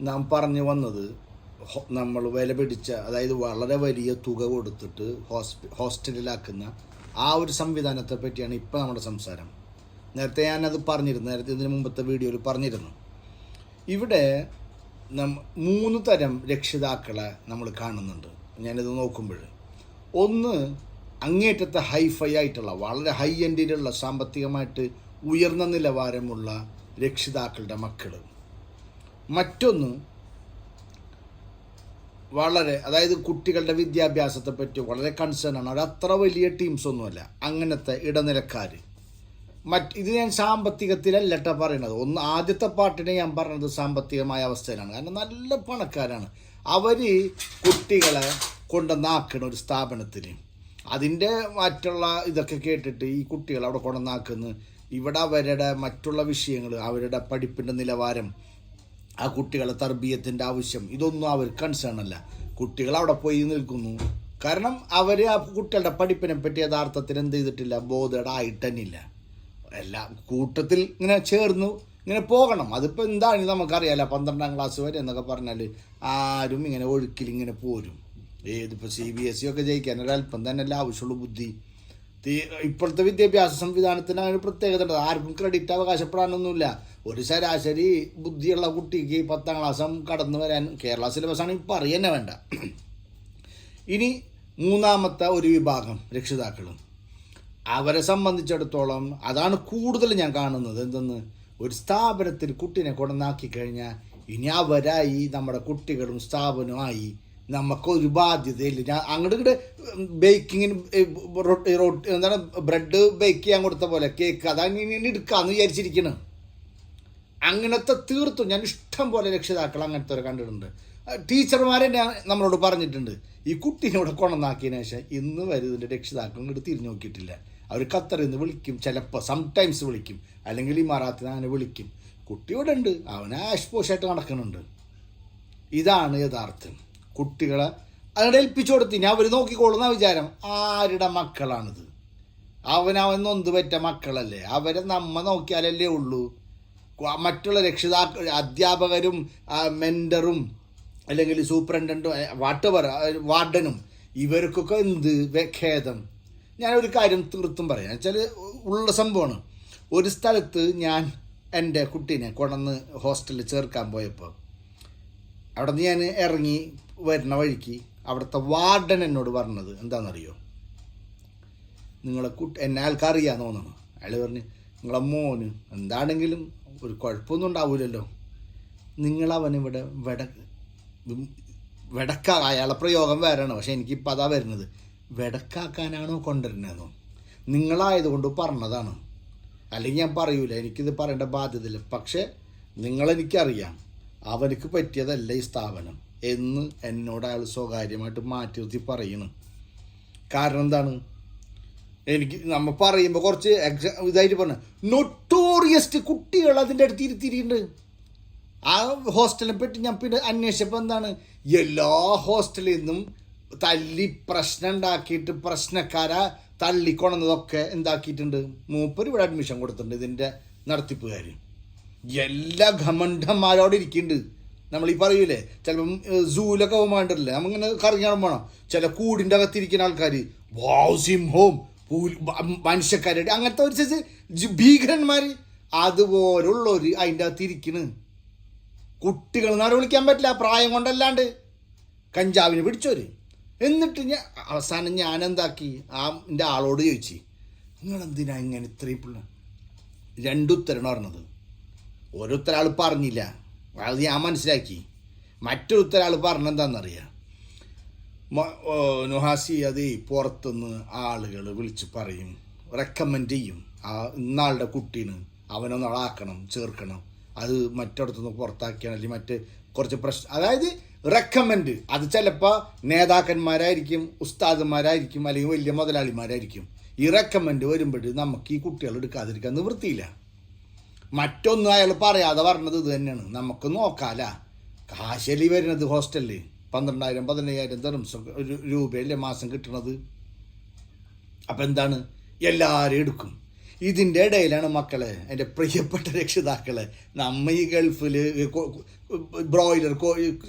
നാം പറഞ്ഞു വന്നത് നമ്മൾ വില പിടിച്ച അതായത് വളരെ വലിയ തുക കൊടുത്തിട്ട് ഹോസ്പി ഹോസ്റ്റലിലാക്കുന്ന ആ ഒരു സംവിധാനത്തെ പറ്റിയാണ് ഇപ്പം നമ്മുടെ സംസാരം. നേരത്തെ ഞാനത് പറഞ്ഞിരുന്നു നേരത്തെ ഇതിന് മുമ്പത്തെ വീഡിയോയിൽ പറഞ്ഞിരുന്നു. ഇവിടെ നം മൂന്ന് തരം രക്ഷിതാക്കളെ നമ്മൾ കാണുന്നുണ്ട്. ഞാനിത് നോക്കുമ്പോൾ. ഒന്ന് അങ്ങേറ്റത്തെ ഹൈഫൈ ആയിട്ടുള്ള വളരെ ഹൈ എൻഡിലുള്ള സാമ്പത്തികമായിട്ട് ഉയർന്ന നിലവാരമുള്ള രക്ഷിതാക്കളുടെ മക്കൾ മറ്റൊന്ന് വളരെ അതായത് കുട്ടികളുടെ വിദ്യാഭ്യാസത്തെ പറ്റി വളരെ കൺസേൺ ആണ്. അത്ര വലിയ ടീംസ് ഒന്നുമല്ല. അങ്ങനത്തെ ഇടനിലക്കാർ മറ്റ് ഇത് ഞാൻ സാമ്പത്തികത്തിലല്ല കേട്ടോ പറയണത്. ഒന്ന് ആദ്യത്തെ പാട്ടിനെ ഞാൻ പറഞ്ഞത് സാമ്പത്തികമായ അവസ്ഥയിലാണ്. കാരണം നല്ല പണക്കാരാണ്. അവർ കുട്ടികളെ കൊണ്ടുവന്നാക്കണ ഒരു സ്ഥാപനത്തിൽ അതിന്റെ മറ്റുള്ള ഇതൊക്കെ കേട്ടിട്ട് ഈ കുട്ടികളെ അവിടെ കൊണ്ടുവന്നാക്കുന്നു ഇവിടെ അവരുടെ മറ്റുള്ള വിഷയങ്ങൾ അവരുടെ പഠിപ്പിന്റെ നിലവാരം ആ കുട്ടികളെ തർബീയത്തിന്റെ ആവശ്യം. ഇതൊന്നും അവർ കൺസേൺ അല്ല. കുട്ടികൾ അവിടെ പോയി നിൽക്കുന്നു. കാരണം അവർ ആ കുട്ടികളുടെ പഠിപ്പിനെ പറ്റി യഥാർത്ഥത്തിൽ എന്ത് ചെയ്തിട്ടില്ല? ബോധയുടെ എല്ലാം കൂട്ടത്തിൽ ഇങ്ങനെ ചേർന്നു ഇങ്ങനെ പോകണം. അതിപ്പോൾ എന്താണ് നമുക്കറിയാലോ. പന്ത്രണ്ടാം ക്ലാസ് വരെ എന്നൊക്കെ പറഞ്ഞാൽ ആരും ഇങ്ങനെ ഒഴുക്കിൽ ഇങ്ങനെ പോരും. ഏതിപ്പോൾ സി ബി എസ് സി ഒക്കെ ജയിക്കാൻ ഒരല്പം തന്നെ അല്ല ആവശ്യമുള്ളൂ ബുദ്ധി. തീ- ഇപ്പോഴത്തെ വിദ്യാഭ്യാസ സംവിധാനത്തിന് അങ്ങനെ പ്രത്യേകത ഉണ്ട്. ആർക്കും ക്രെഡിറ്റ് അവകാശപ്പെടാനൊന്നുമില്ല. ഒരു ശരാശരി ബുദ്ധിയുള്ള കുട്ടിക്ക് പത്താം ക്ലാസ്സും കടന്നു വരാൻ കേരള സിലബസ് ആണ് ഇപ്പം അറിയന്നെ വേണ്ട. ഇനി മൂന്നാമത്തെ ഒരു വിഭാഗം രക്ഷിതാക്കളും. അവരെ സംബന്ധിച്ചിടത്തോളം അതാണ് കൂടുതൽ ഞാൻ കാണുന്നത്. എന്തെന്ന്? ഒരു സ്ഥാപനത്തിൽ കുട്ടീനെ കൊണ്ടുവന്നാക്കി കഴിഞ്ഞാൽ ഇനി അവരായി നമ്മുടെ കുട്ടികളും സ്ഥാപനവുമായി നമുക്കൊരു ബാധ്യതയില്ല. ഞാൻ അങ്ങോട്ട് ഇങ്ങോട്ട് ബേക്കിങ്ങിന് റൊട്ടി എന്താണ് ബ്രെഡ് ബേക്ക് ചെയ്യാൻ കൊടുത്ത പോലെ കേക്ക് അതാണ് ഇനി എടുക്കാന്ന് വിചാരിച്ചിരിക്കണ്. അങ്ങനത്തെ തീർത്തും ഞാൻ ഇഷ്ടം പോലെ രക്ഷിതാക്കൾ അങ്ങനത്തെ ഒരു കണ്ടിട്ടുണ്ട്. ടീച്ചർമാരെ നമ്മളോട് പറഞ്ഞിട്ടുണ്ട്. ഈ കുട്ടീനെ ഇവിടെ ശേഷം ഇന്ന് വരെ ഇതിന്റെ രക്ഷിതാക്കൾ ഇങ്ങോട്ട് തിരിഞ്ഞു നോക്കിയിട്ടില്ല. അവർ ഖത്തറിൽ നിന്ന് വിളിക്കും ചിലപ്പോൾ സംടൈംസ് വിളിക്കും. അല്ലെങ്കിൽ ഈ മറാത്തിൽ അങ്ങനെ വിളിക്കും. കുട്ടി ഇവിടെ ഉണ്ട്. അവൻ ആഷ്പോഷായിട്ട് നടക്കുന്നുണ്ട്. ഇതാണ് യഥാർത്ഥം. കുട്ടികളെ അതിനിടെ ഏൽപ്പിച്ചു ഞാൻ അവർ നോക്കിക്കോളുന്ന വിചാരം. ആരുടെ മക്കളാണിത്? അവനവൻ നൊന്ത് പറ്റ മക്കളല്ലേ? അവരെ നമ്മ നോക്കിയാലല്ലേ ഉള്ളൂ. മറ്റുള്ള രക്ഷിതാക്കൾ അധ്യാപകരും മെന്ററും അല്ലെങ്കിൽ സൂപ്രണ്ടന്റും വാട്ടവർ വാർഡനും ഇവർക്കൊക്കെ എന്ത് ഖേദം? ഞാനൊരു കാര്യം തീർത്തും പറയാം. വെച്ചാൽ ഉള്ള സംഭവമാണ്. ഒരു സ്ഥലത്ത് ഞാൻ എന്റെ കുട്ടീനെ കൊണ്ടുവന്ന് ഹോസ്റ്റലിൽ ചേർക്കാൻ പോയപ്പോൾ അവിടെ നിന്ന് ഞാൻ ഇറങ്ങി വരുന്ന വഴിക്ക് അവിടുത്തെ വാർഡൻ എന്നോട് പറഞ്ഞത് എന്താണെന്നറിയോ? നിങ്ങളെ കുട്ടി എന്നെ ആൾക്കറിയാന്ന് തോന്നണം അയാൾ പറഞ്ഞ് നിങ്ങളെ മോന് എന്താണെങ്കിലും ഒരു കുഴപ്പമൊന്നും ഉണ്ടാവില്ലല്ലോ നിങ്ങളവനിവിടെ വെട വെടക്ക അയാളെ പ്രയോഗം വേറെയാണ്. പക്ഷെ എനിക്കിപ്പോൾ അതാ വരുന്നത്. വെടക്കാക്കാനാണോ കൊണ്ടുവരുന്നതെന്നോ? നിങ്ങളായതുകൊണ്ട് പറഞ്ഞതാണ്. അല്ലെങ്കിൽ ഞാൻ പറയൂല. എനിക്കിത് പറയേണ്ട ബാധ്യതയില്ല. പക്ഷേ നിങ്ങളെനിക്കറിയാം. അവനക്ക് പറ്റിയതല്ല ഈ സ്ഥാപനം. എന്ന് എന്നോട് അയാൾ സ്വകാര്യമായിട്ട് മാറ്റി നിർത്തി പറയണം. കാരണം എന്താണ്? എനിക്ക് നമ്മൾ പറയുമ്പോൾ കുറച്ച് എക്സാ ഇതായിട്ട് പറഞ്ഞു നൊട്ടോറിയസ്റ്റ് കുട്ടികൾ അതിന്റെ അടുത്ത് ഇരുത്തിയിട്ടുണ്ട്. ആ ഹോസ്റ്റലിനെ പറ്റി ഞാൻ പിന്നെ അന്വേഷിച്ചപ്പോൾ എന്താണ്? എല്ലാ ഹോസ്റ്റലിൽ നിന്നും തല്ലി പ്രശ്നം ഉണ്ടാക്കിയിട്ട് പ്രശ്നക്കാരെ തള്ളിക്കൊണന്നതൊക്കെ എന്താക്കിയിട്ടുണ്ട്. മൂപ്പർ ഇവിടെ അഡ്മിഷൻ കൊടുത്തിട്ടുണ്ട് ഇതിന്റെ നടത്തിപ്പുകാർ എല്ലാ ഘമണ്ഡന്മാരോടെ ഇരിക്കുന്നുണ്ട് നമ്മൾ ഈ പറയൂലേ ചിലപ്പം സൂലൊക്കെ പോകാണ്ടില്ലേ നമ്മളിങ്ങനെ കറങ്ങാൻ പോകണം ചില കൂടിന്റെ അകത്തിരിക്കുന്ന ആൾക്കാർ വാവ് സിംഹവും മനുഷ്യക്കാരുടെ അങ്ങനത്തെ ഒരു സൈസ് ഭീകരന്മാർ അതുപോലുള്ളവർ അതിന്റെ അകത്ത് കുട്ടികൾ എന്നാലും വിളിക്കാൻ പറ്റില്ല പ്രായം കൊണ്ടല്ലാണ്ട്. കഞ്ചാവിന് പിടിച്ചോര് എന്നിട്ട് ഞാൻ അവസാനം ഞാൻ എന്താക്കി ആ എന്റെ ആളോട് ചോദിച്ചു നിങ്ങളെന്തിനാ ഇങ്ങനെ ഇത്രയും പിള്ള? രണ്ടുത്തരണം പറഞ്ഞത്. ഓരോരുത്തരാൾ പറഞ്ഞില്ല. അത് ഞാൻ മനസ്സിലാക്കി. മറ്റൊരുത്തരാൾ പറഞ്ഞെന്താണെന്നറിയാം നുഹാസി അത് പുറത്തുനിന്ന് ആളുകൾ വിളിച്ച് പറയും റെക്കമെൻഡ് ചെയ്യും. ആ ഇന്നാളുടെ കുട്ടീന് അവനൊന്നളാക്കണം ചേർക്കണം. അത് മറ്റിടത്തുനിന്ന് പുറത്താക്കിയാണ് അല്ലെങ്കിൽ മറ്റ് കുറച്ച് പ്രശ്നം അതായത് റെക്കമെൻഡ് അത് ചിലപ്പോൾ നേതാക്കന്മാരായിരിക്കും ഉസ്താദന്മാരായിരിക്കും അല്ലെങ്കിൽ വലിയ മുതലാളിമാരായിരിക്കും. ഈ റെക്കമെൻഡ് വരുമ്പോൾ നമുക്ക് ഈ കുട്ടികൾ എടുക്കാതിരിക്കാൻ നിവൃത്തിയില്ല. മറ്റൊന്നും അയാൾ പറയാതെ പറഞ്ഞത് ഇത് തന്നെയാണ്. നമുക്ക് നോക്കാല. കാശലി വരുന്നത് ഹോസ്റ്റലിൽ പന്ത്രണ്ടായിരം പതിനയ്യായിരം ഒരു രൂപയല്ലേ മാസം കിട്ടണത്? അപ്പം എന്താണ്? എല്ലാവരും എടുക്കും. ഇതിന്റെ ഇടയിലാണ് മക്കളെ എന്റെ പ്രിയപ്പെട്ട രക്ഷിതാക്കളെ നമ്മ ഈ ഗൾഫിൽ ബ്രോയിലർ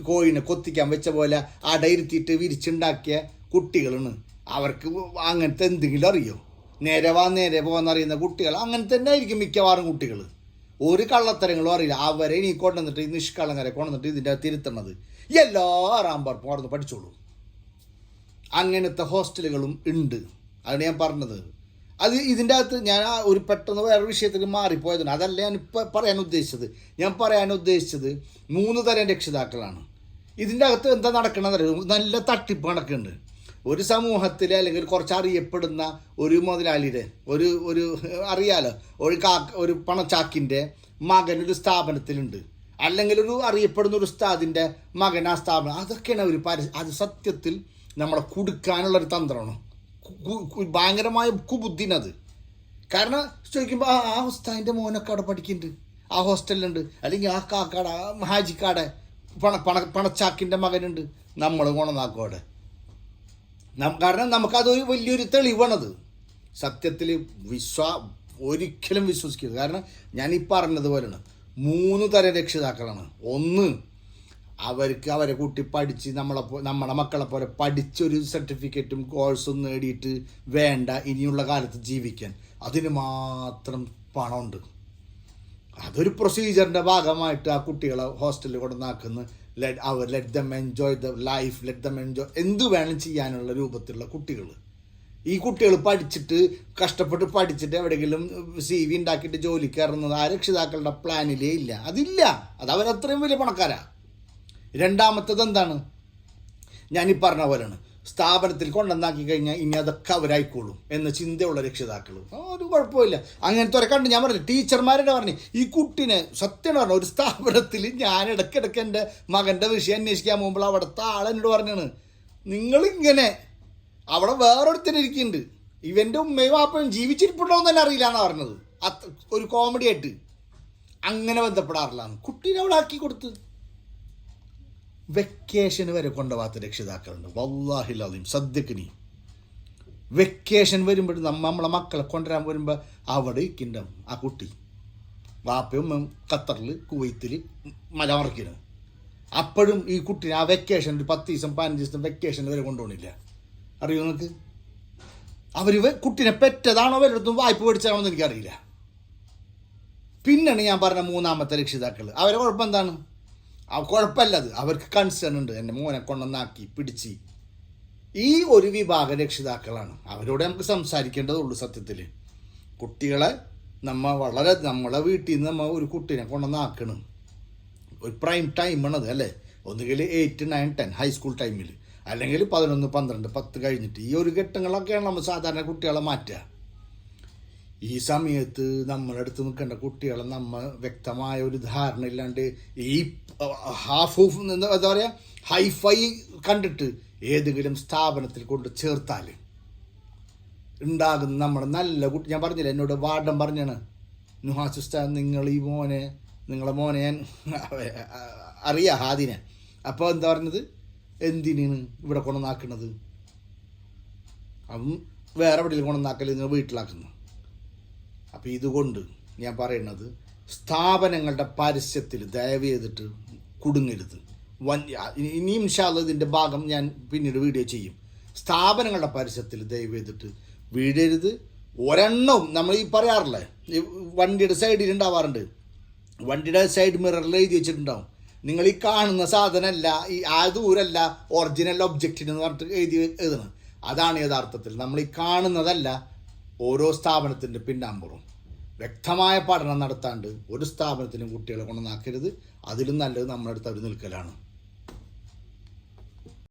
കോഴിനെ കൊത്തിക്കാൻ വെച്ച പോലെ അടയിരുത്തിയിട്ട് വിരിച്ചുണ്ടാക്കിയ കുട്ടികളാണ്. അവർക്ക് അങ്ങനത്തെ എന്തെങ്കിലും അറിയോ? നേരെ വാ നേരെ പോകാന്നറിയുന്ന കുട്ടികൾ അങ്ങനെ തന്നെ ആയിരിക്കും മിക്കവാറും കുട്ടികൾ ഒരു കള്ളത്തരങ്ങളും അറിയില്ല. അവരെ ഇനി കൊണ്ടുവന്നിട്ട് ഈ നിഷ്കളങ്കരെ കൊണ്ടുവന്നിട്ട് ഇതിന്റെ തിരുത്തണത് എല്ലാ ആറാമ്പർപ്പും അവിടെ നിന്ന് പഠിച്ചോളൂ. അങ്ങനത്തെ ഹോസ്റ്റലുകളും ഉണ്ട്. അതാണ് ഞാൻ പറഞ്ഞത്. അത് ഇതിന്റെ അകത്ത് ഞാൻ ആ ഒരു പെട്ടെന്ന് വേറെ വിഷയത്തിൽ മാറിപ്പോയതാണ്. അതല്ല ഞാൻ ഇപ്പം പറയാൻ ഉദ്ദേശിച്ചത്. ഞാൻ പറയാൻ ഉദ്ദേശിച്ചത് മൂന്ന് തരം രക്ഷിതാക്കളാണ്. ഇതിന്റെ അകത്ത് എന്താ നടക്കണമെന്നറിയാം നല്ല തട്ടിപ്പ് നടക്കുന്നുണ്ട്. ഒരു സമൂഹത്തിൽ അല്ലെങ്കിൽ കുറച്ച് അറിയപ്പെടുന്ന ഒരു മുതലാളിയുടെ ഒരു ഒരു അറിയാലോ ഒരു കാക്ക ഒരു പണച്ചാക്കിന്റെ മകൻ ഒരു സ്ഥാപനത്തിലുണ്ട്. അല്ലെങ്കിൽ ഒരു അറിയപ്പെടുന്ന ഒരു ഉസ്താദിന്റെ മകൻ ആ സ്ഥാപനം. അതൊക്കെയാണ് ഒരു പരി അത് സത്യത്തിൽ നമ്മളെ കുടുക്കാനുള്ളൊരു തന്ത്രമാണ്. കു- കു- ഭയങ്കരമായ കുബുദ്ധിനത്. കാരണം ചോദിക്കുമ്പോൾ ആ ആ ഉസ്താദിന്റെ മോനൊക്കെ അവിടെ പഠിക്കുന്നുണ്ട്. ആ ഹോസ്റ്റലിലുണ്ട്. അല്ലെങ്കിൽ ആ കാക്കാട് ആ ഹാജിക്കാടെ പണ പണ പണച്ചാക്കിന്റെ മകനുണ്ട്. നമ്മൾ ഗുണനാക്കും അവിടെ. കാരണം നമുക്കതൊരു വലിയൊരു തെളിവാണത്. സത്യത്തിൽ വിശ്വാ ഒരിക്കലും വിശ്വസിക്കരുത്. കാരണം ഞാൻ ഈ പറഞ്ഞതുപോലെയാണ്. മൂന്ന് തരം രക്ഷിതാക്കളാണ്. ഒന്ന് അവർക്ക് അവരെ കൂട്ടി പഠിച്ച് നമ്മളെ നമ്മുടെ മക്കളെ പോലെ പഠിച്ചൊരു സർട്ടിഫിക്കറ്റും കോഴ്സും നേടിയിട്ട് വേണ്ട ഇനിയുള്ള കാലത്ത് ജീവിക്കാൻ. അതിന് മാത്രം പണമുണ്ട്. അതൊരു പ്രൊസീജിയറിന്റെ ഭാഗമായിട്ട് ആ കുട്ടികളെ ഹോസ്റ്റലിൽ കൊണ്ടുവന്നാക്കുന്ന. Let our let them enjoy the life let them enjoy എന്ത് വേണം ചെയ്യാനുള്ള രൂപത്തിലുള്ള കുട്ടികൾ ഈ കുട്ടികൾ പഠിച്ചിട്ട് കഷ്ടപ്പെട്ട് പഠിച്ചിട്ട് എവിടെയെങ്കിലും സി വി ഉണ്ടാക്കിയിട്ട് ജോലിക്ക് ഇറങ്ങുന്നത് ആ രക്ഷിതാക്കളുടെ പ്ലാനിലേ ഇല്ല. അതില്ല. അത് അവരത്രയും വലിയ പണക്കാരാ. രണ്ടാമത്തത് എന്താണ്? ഞാനീ പറഞ്ഞ പോലെയാണ്. സ്ഥാപനത്തിൽ കൊണ്ടുവന്നാക്കി കഴിഞ്ഞാൽ ഇനി അതൊക്കെ അവരായിക്കോളും എന്ന ചിന്തയുള്ള രക്ഷിതാക്കൾ ഒരു കുഴപ്പമില്ല. അങ്ങനത്തെ ഒരു കണ്ട് ഞാൻ പറഞ്ഞു ടീച്ചർമാരുടെ പറഞ്ഞു ഈ കുട്ടിനെ സത്യം പറഞ്ഞു ഒരു സ്ഥാപനത്തിൽ ഞാൻ ഇടയ്ക്കിടയ്ക്ക് എന്റെ മകന്റെ വിഷയം അന്വേഷിക്കാൻ പോകുമ്പോൾ അവിടുത്തെ ആളെന്നോട് പറഞ്ഞാണ് നിങ്ങളിങ്ങനെ അവിടെ വേറൊരുത്തൻ ഇരിക്കുന്നുണ്ട്. ഇവന്റെ ഉമ്മയും വാപ്പയും ജീവിച്ചിരിപ്പുണ്ടോ എന്ന് തന്നെ അറിയില്ല എന്നാണ് പറഞ്ഞത് ഒരു കോമഡി ആയിട്ട് അങ്ങനെ ബന്ധപ്പെടാറില്ലാന്ന് കുട്ടീനെ അവിടെ ആക്കി കൊടുത്ത്. വെക്കേഷന് വരെ കൊണ്ടുപോകാത്ത രക്ഷിതാക്കളുണ്ട്. വല്ലാഹില്ലാതെയും സദ്യക്കിനി വെക്കേഷൻ വരുമ്പോൾ നമ്മ നമ്മളെ മക്കളെ കൊണ്ടുവരാൻ വരുമ്പോൾ അവിടെ ഇരിക്കുന്നുണ്ടാവും ആ കുട്ടി. വാപ്പയും ഖത്തറിൽ കുവൈത്തിൽ മലമറക്കിന് അപ്പോഴും ഈ കുട്ടി ആ വെക്കേഷൻ ഒരു പത്ത് ദിവസം പതിനഞ്ച് ദിവസം വെക്കേഷൻ വരെ കൊണ്ടുപോകണില്ല. അറിയോ നിങ്ങൾക്ക് അവർ കുട്ടിനെ പെറ്റതാണോ വല്ലയിടത്തും വായ്പ മേടിച്ചാണോ എന്ന് എനിക്കറിയില്ല. പിന്നെയാണ് ഞാൻ പറഞ്ഞ മൂന്നാമത്തെ രക്ഷിതാക്കൾ അവരെ കുഴപ്പം എന്താണ്? കുഴപ്പമല്ല അത് അവർക്ക് കൺസേൺ ഉണ്ട്. എന്റെ മോനെ കൊണ്ടുവന്നാക്കി പിടിച്ച്. ഈ ഒരു വിഭാഗ രക്ഷിതാക്കളാണ്. അവരോട് നമുക്ക് സംസാരിക്കേണ്ടതുള്ളൂ സത്യത്തിൽ കുട്ടികളെ നമ്മ വളരെ നമ്മളെ വീട്ടിൽ നിന്ന് നമ്മൾ ഒരു കുട്ടീനെ കൊണ്ടുവന്നാക്കണം ഒരു പ്രൈം ടൈമാണത് അല്ലേ? ഒന്നുകിൽ എയ്റ്റ് നയൻ ടെൻ ഹൈസ്കൂൾ ടൈമിൽ അല്ലെങ്കിൽ പതിനൊന്ന് പന്ത്രണ്ട് പത്ത് കഴിഞ്ഞിട്ട് ഈ ഒരു ഘട്ടങ്ങളൊക്കെയാണ് നമ്മൾ സാധാരണ കുട്ടികളെ മാറ്റുക. ഈ സമയത്ത് നമ്മുടെ അടുത്ത് നിൽക്കേണ്ട കുട്ടികളെ നമ്മ വ്യക്തമായ ഒരു ധാരണ ഇല്ലാണ്ട് ഈ ഹാഫ് ഓഫ് എന്താ എന്താ പറയുക ഹൈഫൈ കണ്ടിട്ട് ഏതെങ്കിലും സ്ഥാപനത്തിൽ കൊണ്ട് ചേർത്താൽ ഉണ്ടാകുന്ന നമ്മുടെ നല്ല കുട്ടി ഞാൻ പറഞ്ഞില്ല എന്നോട് വാർഡൻ പറഞ്ഞാണ് നുഹാസിസ്റ്റ നിങ്ങൾ ഈ മോനെ നിങ്ങളെ മോനെ ഞാൻ അറിയാം ഹാദിനെ. അപ്പോൾ എന്താ പറഞ്ഞത്? എന്തിനാണ് ഇവിടെ കൊണ്ടുവന്നാക്കുന്നത് അവൻ വേറെ എവിടെയെങ്കിലും കൊണ്ടുവന്നാക്കൽ നിങ്ങൾ വീട്ടിലാക്കുന്നു. അപ്പോൾ ഇതുകൊണ്ട് ഞാൻ പറയുന്നത് സ്ഥാപനങ്ങളുടെ പരസ്യത്തിൽ ദയവ് ചെയ്തിട്ട് കുടുങ്ങരുത്. വൻ ഇനി- ഇനിയും ഇൻഷാല്ല ഇതിന്റെ ഭാഗം ഞാൻ പിന്നീട് വീഡിയോ ചെയ്യും. സ്ഥാപനങ്ങളുടെ പരസ്യത്തിൽ ദയവ് ചെയ്തിട്ട് വീഴരുത്. ഒരെണ്ണവും നമ്മൾ ഈ പറയാറില്ലേ? വണ്ടിയുടെ സൈഡിൽ ഉണ്ടാവാറുണ്ട്. വണ്ടിയുടെ സൈഡ് മിററിൽ എഴുതി വെച്ചിട്ടുണ്ടാവും. നിങ്ങൾ ഈ കാണുന്ന സാധനമല്ല ഈ ആ ദൂരല്ല ഒറിജിനൽ ഒബ്ജക്റ്റിന് എന്ന് പറഞ്ഞിട്ട് എഴുതി എഴുതണം. അതാണ് യഥാർത്ഥത്തിൽ. നമ്മൾ ഈ കാണുന്നതല്ല ഓരോ സ്ഥാപനത്തിന്റെ പിന്നാമ്പുറം. വ്യക്തമായ പഠനം നടത്താണ്ട് ഒരു സ്ഥാപനത്തിനും കുട്ടികളെ കൊണ്ടുവന്നാക്കരുത്. അതിലും നല്ലത് നമ്മുടെ അടുത്ത് അവർ നിൽക്കലാണ്.